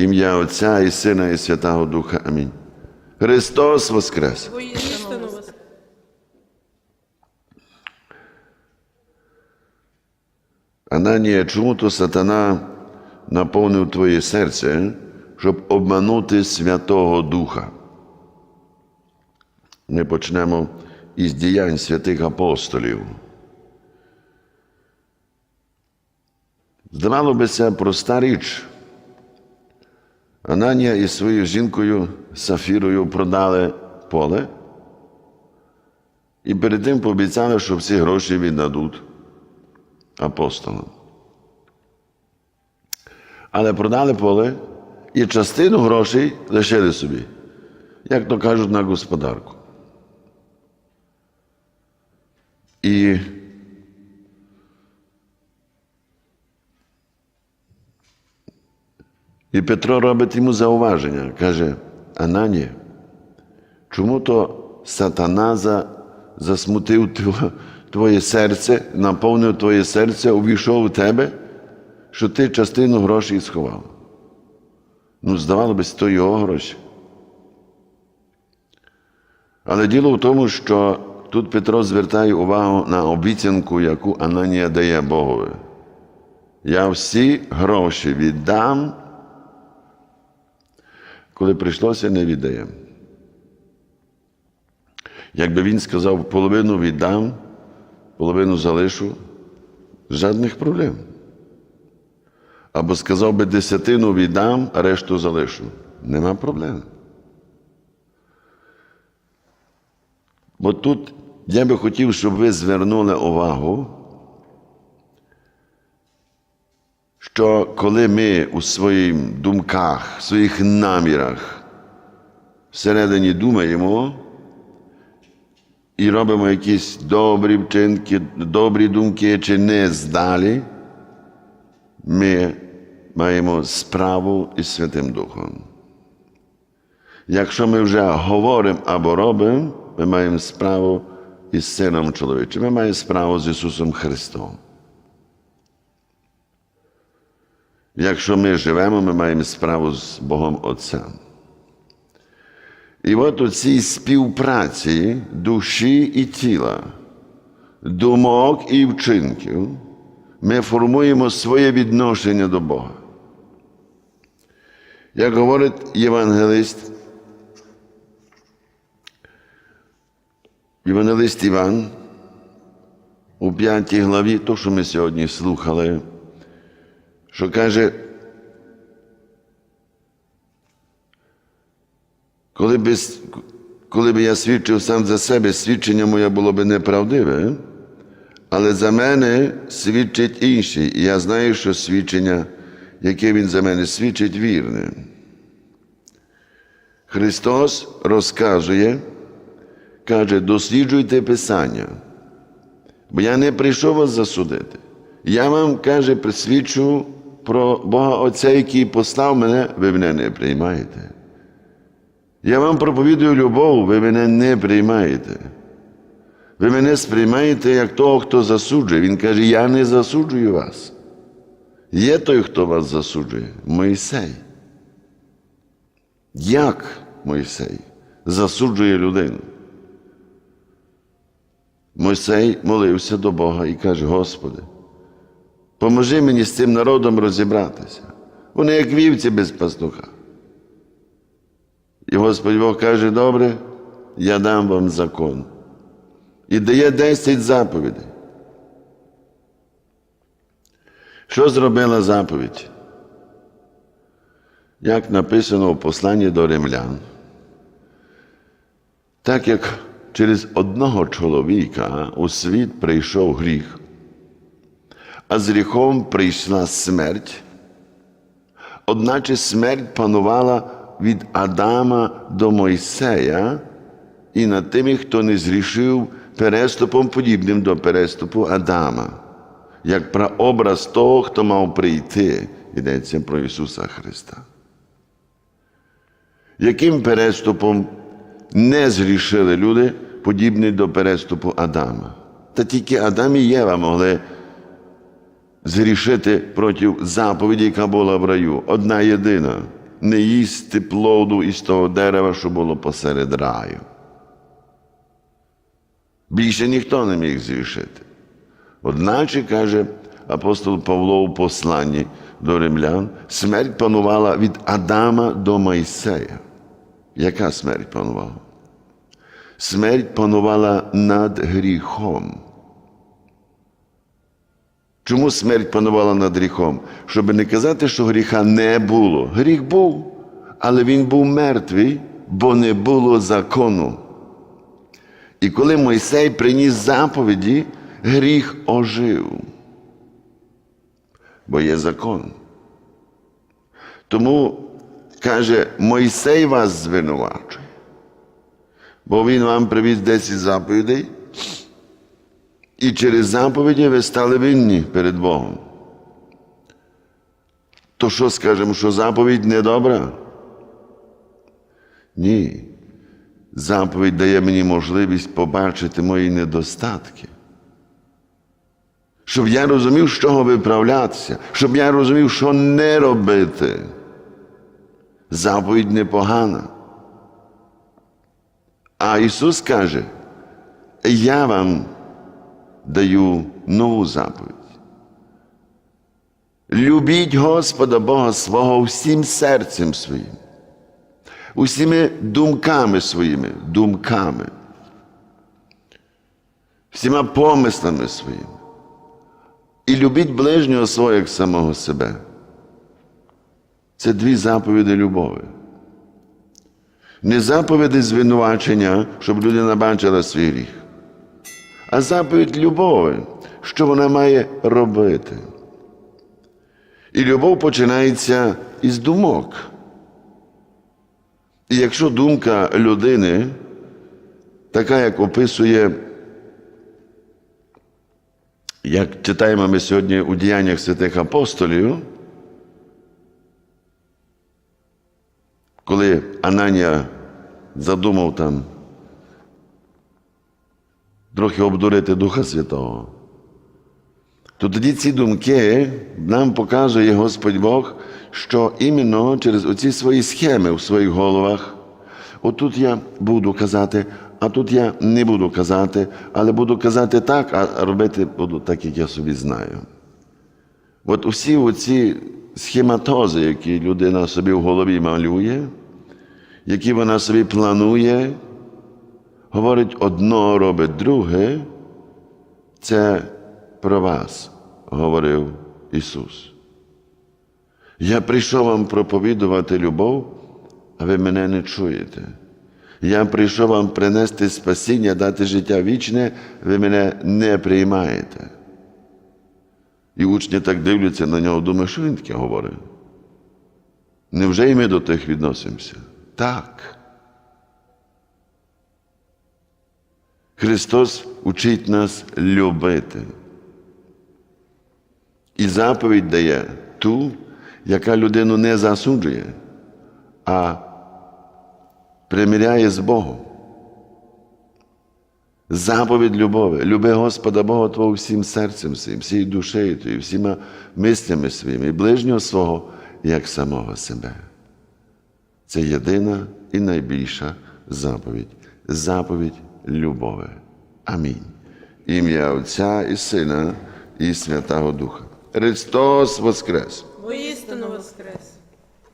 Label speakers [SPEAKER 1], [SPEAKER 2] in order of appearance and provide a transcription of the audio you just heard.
[SPEAKER 1] Ім'я Отця і Сина, і Святого Духа. Амінь. Христос Воскрес! Ананія, чому то сатана наповнив твоє серце, щоб обманути Святого Духа? Ми почнемо із діянь святих апостолів. Здавало би це проста річ. Ананія із своєю жінкою Сафірою продали поле і перед тим пообіцяли, що всі гроші віддадуть апостолам. Але продали поле і частину грошей лишили собі, як то кажуть, на господарку. І І Петро робить йому зауваження, каже: Анані, чому то сатана засмутив твоє серце, наповнив твоє серце, увійшов у тебе, що ти частину грошей сховав? Ну, здавалося б, то його гроші. Але діло в тому, що тут Петро звертає увагу на обіцянку, яку Ананія дає Богові. Я всі гроші віддам, коли прийшлося, не віддаємо. Якби він сказав, половину віддам, половину залишу, жодних проблем. Або сказав би десятину віддам, а решту залишу. Нема проблем. Бо тут я би хотів, щоб ви звернули увагу, що коли ми у своїх думках, в своїх намірах всередині думаємо і робимо якісь добрі вчинки, добрі думки чи не здалі, ми маємо справу із Святим Духом. Якщо ми вже говоримо або робимо, ми маємо справу із Сином чоловічим, ми маємо справу з Ісусом Христом. Якщо ми живемо, ми маємо справу з Богом Отцем. І от у цій співпраці душі і тіла, думок і вчинків ми формуємо своє відношення до Бога. Як говорить євангелист, євангелист Іван у п'ятій главі, то, що ми сьогодні слухали, що каже, коли б, коли б я свідчив сам за себе, свідчення моє було б неправдиве, але за мене свідчить інший, і я знаю, що свідчення, яке він за мене свідчить, вірне. Христос розказує, каже, досліджуйте Писання, бо я не прийшов вас засудити. Я вам, каже, присвідчу про Бога Отця, який послав мене, ви мене не приймаєте. Я вам проповідую любов, ви мене не приймаєте. Ви мене сприймаєте як того, хто засуджує. Він каже, я не засуджую вас. Є той, хто вас засуджує, Мойсей. Як Мойсей засуджує людину? Мойсей молився до Бога і каже: Господи, поможи мені з цим народом розібратися. Вони як вівці без пастуха. І Господь Бог каже, добре, я дам вам закон. І дає 10 заповідей. Що зробила заповідь? Як написано в посланні до римлян, так як через одного чоловіка у світ прийшов гріх, а з гріхом прийшла смерть, одначе смерть панувала від Адама до Мойсея і над тими, хто не зрішив переступом, подібним до переступу Адама, як прообраз того, хто мав прийти, йдеться про Ісуса Христа. Яким переступом не зрішили люди, подібні до переступу Адама? Та тільки Адам і Єва могли зрішити проти заповіді, яка була в раю, одна єдина. не їсти плоду із того дерева, що було посеред раю. Більше ніхто не міг зрішити. Одначе, каже апостол Павло у посланні до римлян, смерть панувала від Адама до Майсея. Яка смерть панувала? Смерть панувала над гріхом. Чому смерть панувала над гріхом? Щоб не казати, що гріха не було. Гріх був, але він був мертвий, бо не було закону. І коли Мойсей приніс заповіді, гріх ожив. Бо є закон. Тому каже, Мойсей вас звинувачує. Бо він вам привіз 10 заповідей, і через заповіді ви стали винні перед Богом. То що скажемо, що заповідь не добра? Ні. Заповідь дає мені можливість побачити мої недостатки. Щоб я розумів, з чого виправлятися, щоб я розумів, що не робити. Заповідь непогана. А Ісус каже, я вам даю нову заповідь. Любіть Господа Бога свого всім серцем своїм, усіми думками своїми, думками, всіма помислами своїми. І любіть ближнього свого як самого себе. Це дві заповіді любові. Не заповіді звинувачення, щоб людина бачила свій гріх, а заповідь любові, що вона має робити. І любов починається із думок. І якщо думка людини, така, як описує, як читаємо ми сьогодні у діяннях святих апостолів, коли Ананія задумав там трохи обдурити Духа Святого, то тоді ці думки нам показує Господь Бог, що іменно через оці свої схеми в своїх головах, отут я буду казати, а тут я не буду казати, але буду казати так, а робити буду так, як я собі знаю. От усі оці схематози, які людина собі в голові малює, які вона собі планує, говорить одно, робить друге, це про вас, говорив Ісус. Я прийшов вам проповідувати любов, а ви мене не чуєте. Я прийшов вам принести спасіння, дати життя вічне, ви мене не приймаєте. І учні так дивляться на нього, думають, що він таке говорить? Невже і ми до тих відносимося? Так. Христос учить нас любити. І заповідь дає ту, яка людину не засуджує, а примиряє з Богом. Заповідь любові. Люби Господа Бога Твого всім серцем своїм, всією душею твоєю, всіма мислями своїми, і ближнього свого, як самого себе. Це єдина і найбільша заповідь. Заповідь любові. Амінь. Ім'я Отця і Сина, і Святого Духа. Христос Воскрес!